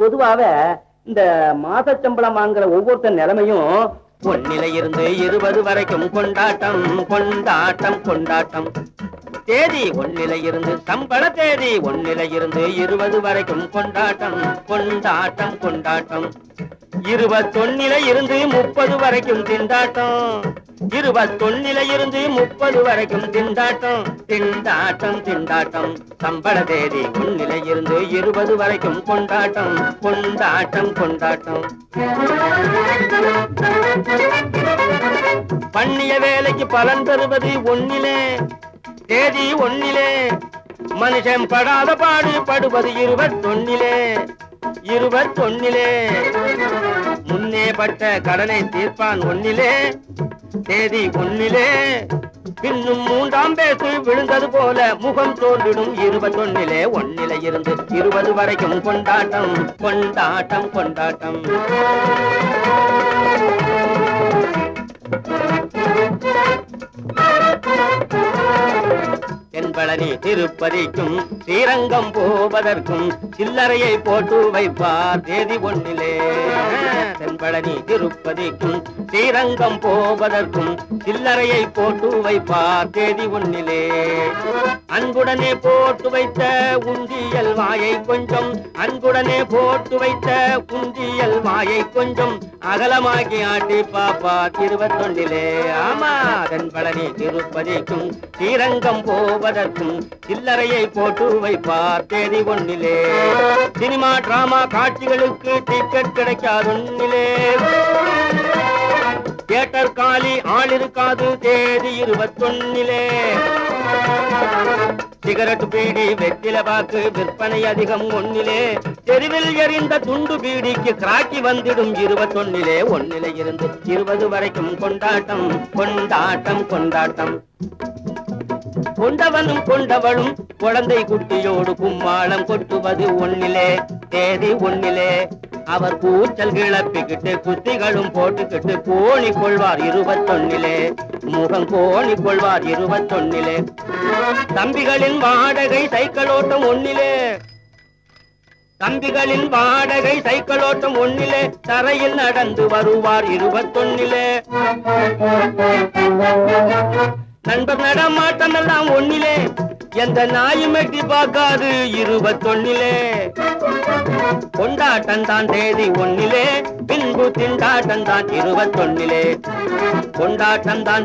பொதுவாக இந்த மாச சம்பளம் வாங்குற ஒவ்வொருத்தர் நிலைமையும் ஒன்னில இருந்து இருபது வரைக்கும் கொண்டாட்டம் கொண்டாட்டம் கொண்டாட்டம். தேதி ஒன்னில இருந்து சம்பள தேதி ஒன்னில இருந்து இருபது வரைக்கும் கொண்டாட்டம் கொண்டாட்டம் கொண்டாட்டம். இருபத்தொன்னில இருந்து முப்பது வரைக்கும் திண்டாட்டம். இருபத்தொன்னில இருந்து முப்பது வரைக்கும் திண்டாட்டம் திண்டாட்டம் திண்டாட்டம். சம்பள தேதி ஒன்னில இருந்து இருபது வரைக்கும் கொண்டாட்டம் கொண்டாட்டம் கொண்டாட்டம். பண்ணிய வேலைக்கு பலன் தருவது ஒன்னிலே தேதி ஒன்னிலே மனுஷன் படாத பாடு படுவது இருபத்தொன்னிலே இருபத்தொன்னிலே முன்னே பட்ட கடனை தீர்ப்பான் ஒன்னிலே தேதி ஒன்னிலே. பின்னும் மூன்றாம் பேசு விழுந்தது போல முகம் தோன்றிடும் இருபத்தொன்னிலே. ஒன்னிலே இருந்து இருபது வரைக்கும் கொண்டாட்டம் கொண்டாட்டம் கொண்டாட்டம். பழனி திருப்பதிக்கும் ஸ்ரீரங்கம் போவதற்கும் சில்லறையை போட்டு வைப்பார் தேதி ஒன்னிலே தென்பழனி திருப்பதிக்கும் ஸ்ரீரங்கம் போவதற்கும் சில்லறையை போட்டு வைப்பார் தேதி ஒன்னிலே அன்புடனே போட்டு வைத்த உந்தியல் வாயை கொஞ்சம் அன்புடனே போட்டு வைத்த உந்தியல் வாயை கொஞ்சம் அகலமாக்கி ஆட்டி பாப்பா இருபத்தொன்னிலே ஆமா தென்பழனி திருப்பதிக்கும் ஸ்ரீரங்கம் போவதற்கும் பார்க்கும் சில்லறையை போட்டு வைப்பார் தேதி ஒன்னிலே சினிமா டிராமா காட்சிகளுக்கு டிக்கெட் கிடைக்காதொன்னிலே. தியேட்டர் காலி ஆள் இருக்காது தேதி இருபத்தொன்னிலே. சிகரெட் பீடி வெற்றில பாக்கு விற்பனை அதிகம் ஒன்னிலே. தெருவில் எறிந்த துண்டு பீடிக்கு கிராக்கி வந்திடும் இருபத்தொன்னிலே. ஒன்னிலே இருந்து இருபது வரைக்கும் கொண்டாட்டம் கொண்டாட்டம் கொண்டாட்டம். கொண்டவனும் கொண்டவளும் குழந்தை குட்டியோடு கும்மாளம் கொட்டுவது ஒன்னிலே தேதி ஒன்னிலே அவர் கூச்சல் கிளப்பிக்கிட்டு குத்திகளும் போட்டுக்கிட்டு கோணி கொள்வார் இருபத்தொன்னிலே. முகம் கோணி கொள்வார் இருபத்தொன்னிலே. தம்பிகளின் வாடகை சைக்கிள் ஓட்டம் ஒன்னிலே தம்பிகளின் வாடகை சைக்கிள் ஓட்டம் ஒன்னிலே தரையில் நடந்து வருவார் இருபத்தொன்னிலே. நண்பர் நடமாட்டம் எல்லாம் ஒன்னிலே எந்த நாயும் எட்டி பார்க்காது இருபத்தொன்னிலே. கொண்டாட்டம் தான் தேதி ஒன்னிலே பின்பு திண்டாட்டம் தான் இருபத்தொன்னிலே. கொண்டாட்டம் தான்